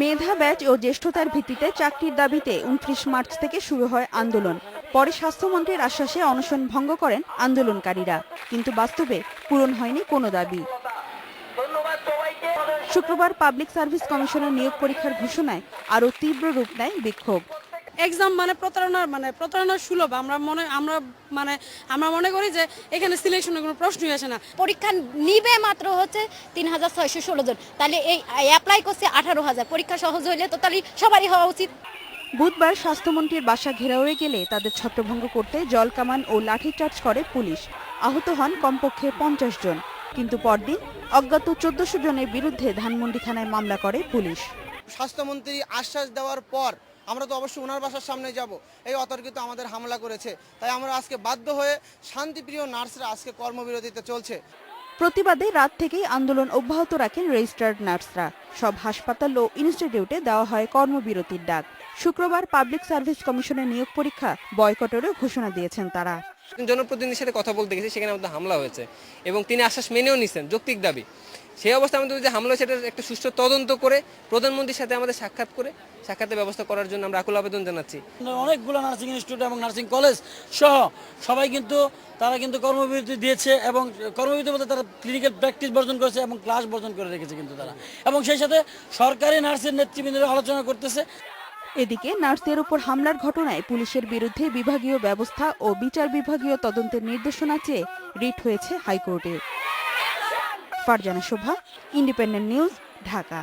মেধা batch ও জ্যেষ্ঠতার ভিত্তিতে চাকরির দাবিতে উনত্রিশ মার্চ থেকে শুরু হয় আন্দোলন। পরে স্বাস্থ্যমন্ত্রীর আশ্বাসে অনশন ভঙ্গ করেন আন্দোলনকারীরা, কিন্তু বাস্তবে পূরণ হয়নি কোনো দাবি। শুক্রবার পাবলিক সার্ভিস কমিশনের নিয়োগ পরীক্ষার ঘোষণায় আরও তীব্র রূপ নেয় বিক্ষোভ। এক্সাম মানে প্রতারণার মানে প্রতারণার সুলভ। আমরা মনে আমরা মানে আমরা মনে করি যে এখানে সিলেকশনের কোনো প্রশ্নই আসে না। পরীক্ষা নিবে মাত্র হচ্ছে তিন হাজার ছয়শো ষোলো জন। তাহলে এই অ্যাপ্লাই করছে আঠারো হাজার। পরীক্ষা সহজ হইলে তো তাহলে সবারই হওয়া উচিত। বুধবার স্বাস্থ্যমন্ত্রীর বাসা ঘেরাও হয়ে গেলে তাদের ছত্রভঙ্গ করতে জলকামান ও লাঠিচার্জ করে পুলিশ। আহত হন কমপক্ষে পঞ্চাশ জন। কিন্তু পরদিন অজ্ঞাত চোদ্দশো জনের বিরুদ্ধে ধানমন্ডি থানায় মামলা করে পুলিশ। স্বাস্থ্যমন্ত্রী আশ্বাস দেওয়ার পর আমরা তো অবশ্যই ওনার বাসার সামনে যাব। এই অতর্কিত আমাদের হামলা করেছে। তাই আমরা আজকে বাধ্য হয়ে শান্তিপ্রিয় নার্সরা আজকে কর্মবিরতিতে চলছে। প্রতিবাদে রাত থেকেই আন্দোলন অব্যাহত রাখেন রেজিস্টার্ড নার্সরা। সব হাসপাতাল ও ইনস্টিটিউটে দেওয়া হয় কর্মবিরতির ডাক। শুক্রবার পাবলিক সার্ভিস কমিশনের নিয়োগ পরীক্ষা বয়কটেরও ঘোষণা দিয়েছেন তারা। জনপ্রতিনিধির সাথে কথা বলতে গেছি, সেখানে আমাদের হামলা হয়েছে। এবং তিনি আশ্বাস মেনেও নিছেন, যৌক্তিক দাবি। সেই অবস্থায় আমাদের যে হামলা এটার একটা সুষ্ঠু তদন্ত করে প্রধানমন্ত্রীর সাথে আমাদের সাক্ষাৎ করে সাক্ষাতের ব্যবস্থা করার জন্য আমরা আকুল আবেদন জানাচ্ছি। অনেকগুলো নার্সিং ইনস্টিটিউট এবং নার্সিং কলেজ সহ সবাই কিন্তু, তারা কিন্তু কর্মবিরতি দিয়েছে এবং কর্মবিরতি বলতে তারা ক্লিনিক্যাল প্র্যাকটিস বর্জন করেছে এবং ক্লাস বর্জন করে রেখেছে কিন্তু তারা। এবং সেই সাথে সরকারি নার্সের নেতৃবৃন্দরা আলোচনা করতেছে। এদিকে নার্সদের উপর হামলার ঘটনায় পুলিশের বিরুদ্ধে বিভাগীয় ব্যবস্থা ও বিচার বিভাগীয় তদন্তের নির্দেশনা চেয়ে রিট হয়েছে হাইকোর্টে। Farzana Shova, independent news, Dhaka.